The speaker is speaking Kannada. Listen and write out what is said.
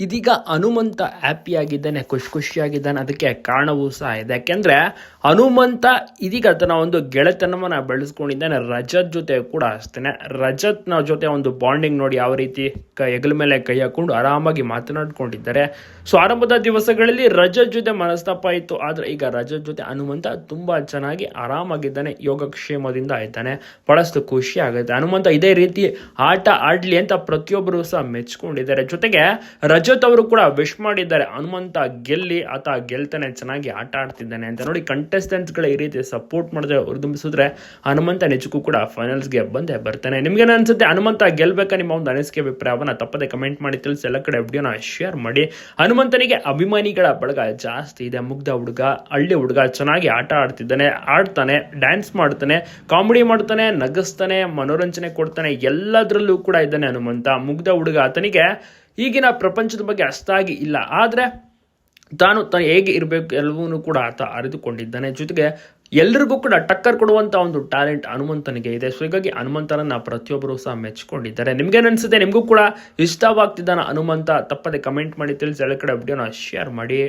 ಇದೀಗ ಹನುಮಂತ ಹ್ಯಾಪಿಯಾಗಿದ್ದಾನೆ ಖುಷಿ ಖುಷಿಯಾಗಿದ್ದಾನೆ. ಅದಕ್ಕೆ ಕಾರಣವೂ ಸಹ ಇದೆ. ಯಾಕೆಂದ್ರೆ ಹನುಮಂತ ಇದೀಗ ತನ್ನ ಒಂದು ಗೆಳೆತನವನ್ನ ಬೆಳೆಸ್ಕೊಂಡಿದ್ದಾನೆ. ರಜತ್ ಜೊತೆ ಕೂಡ ಅಷ್ಟೇನೆ. ರಜತ್ನ ಜೊತೆ ಒಂದು ಬಾಂಡಿಂಗ್ ನೋಡಿ ಯಾವ ರೀತಿ ಹೆಗಲ ಮೇಲೆ ಕೈ ಹಾಕೊಂಡು ಆರಾಮಾಗಿ ಮಾತನಾಡ್ಕೊಂಡಿದ್ದಾರೆ. ಸೊ ಆರಂಭದ ದಿವಸಗಳಲ್ಲಿ ರಜತ್ ಜೊತೆ ಮನಸ್ತಾಪ ಇತ್ತು. ಆದ್ರೆ ಈಗ ರಜತ್ ಜೊತೆ ಹನುಮಂತ ತುಂಬಾ ಚೆನ್ನಾಗಿ ಆರಾಮಾಗಿದ್ದಾನೆ. ಯೋಗಕ್ಷೇಮದಿಂದ ಆಯ್ತಾನೆ ಬಹಳಷ್ಟು ಖುಷಿ ಆಗುತ್ತೆ. ಹನುಮಂತ ಇದೇ ರೀತಿ ಆಟ ಆಡ್ಲಿ ಅಂತ ಪ್ರತಿಯೊಬ್ಬರು ಸಹ ಮೆಚ್ಕೊಂಡಿದ್ದಾರೆ. ಜೊತೆಗೆ ರಜತ್ ಅವರು ಕೂಡ ವಿಶ್ ಮಾಡಿದ್ದಾರೆ. ಹನುಮಂತ ಗೆಲ್ಲಿ, ಆತ ಗೆಲ್ತಾನೆ, ಚೆನ್ನಾಗಿ ಆಟ ಆಡ್ತಿದ್ದಾನೆ ಅಂತ ನೋಡಿ ಕಂಟೆಸ್ಟೆಂಟ್ಸ್ಗಳ ಈ ರೀತಿ ಸಪೋರ್ಟ್ ಮಾಡಿದ್ರೆ ಹುರಿದುಂಬಿಸಿದ್ರೆ ಹನುಮಂತ ನಿಜಕ್ಕೂ ಕೂಡ ಫೈನಲ್ಸ್ಗೆ ಬಂದೇ ಬರ್ತಾನೆ. ನಿಮ್ಗೆ ಅನ್ಸುತ್ತೆ? ಹನುಮಂತ ಗೆಲ್ಬೇಕಾ? ನಿಮ್ಮ ಒಂದು ಅನಿಸಿಕೆ, ಅಭಿಪ್ರಾಯವನ್ನು ತಪ್ಪದೆ ಕಮೆಂಟ್ ಮಾಡಿ ತಿಳಿಸಿ. ಎಲ್ಲ ಕಡೆ ವಿಡಿಯೋನ ಶೇರ್ ಮಾಡಿ. ಹನುಮಂತನಿಗೆ ಅಭಿಮಾನಿಗಳ ಬಳಗ ಜಾಸ್ತಿ ಇದೆ. ಮುಗ್ಧ ಹುಡುಗ, ಹಳ್ಳಿ ಹುಡುಗ, ಚೆನ್ನಾಗಿ ಆಟ ಆಡ್ತಿದ್ದಾನೆ, ಆಡ್ತಾನೆ ಡ್ಯಾನ್ಸ್ ಮಾಡ್ತಾನೆ ಕಾಮಿಡಿ ಮಾಡ್ತಾನೆ, ನಗಿಸ್ತಾನೆ, ಮನೋರಂಜನೆ ಕೊಡ್ತಾನೆ, ಎಲ್ಲದರಲ್ಲೂ ಕೂಡ ಇದ್ದಾನೆ ಹನುಮಂತ. ಮುಗ್ಧ ಹುಡುಗ ಆತನಿಗೆ ಈಗಿನ ಪ್ರಪಂಚದ ಬಗ್ಗೆ ಅಷ್ಟಾಗಿ ಇಲ್ಲ. ಆದರೆ ತಾನು ತಾನು ಹೇಗೆ ಇರಬೇಕು ಎಲ್ಲವೂ ಕೂಡ ಆತ ಅರಿತುಕೊಂಡಿದ್ದಾನೆ. ಜೊತೆಗೆ ಎಲ್ರಿಗೂ ಕೂಡ ಟಕ್ಕರ್ ಕೊಡುವಂತ ಒಂದು ಟ್ಯಾಲೆಂಟ್ ಹನುಮಂತನಿಗೆ ಇದೆ. ಸೊ ಹೀಗಾಗಿ ಹನುಮಂತನನ್ನ ಪ್ರತಿಯೊಬ್ಬರು ಸಹ ಮೆಚ್ಚಿಕೊಂಡಿದ್ದಾರೆ ನಿಮ್ಗೇನು ಅನಿಸುತ್ತೆ ನಿಮಗೂ ಕೂಡ ಇಷ್ಟವಾಗ್ತಿದ್ದಾನ ಹನುಮಂತ. ತಪ್ಪದೆ ಕಮೆಂಟ್ ಮಾಡಿ, ತಿಳಿಸಿ, ಎಲ್ಲ ಕಡೆ ವಿಡಿಯೋನ ಶೇರ್ ಮಾಡಿ.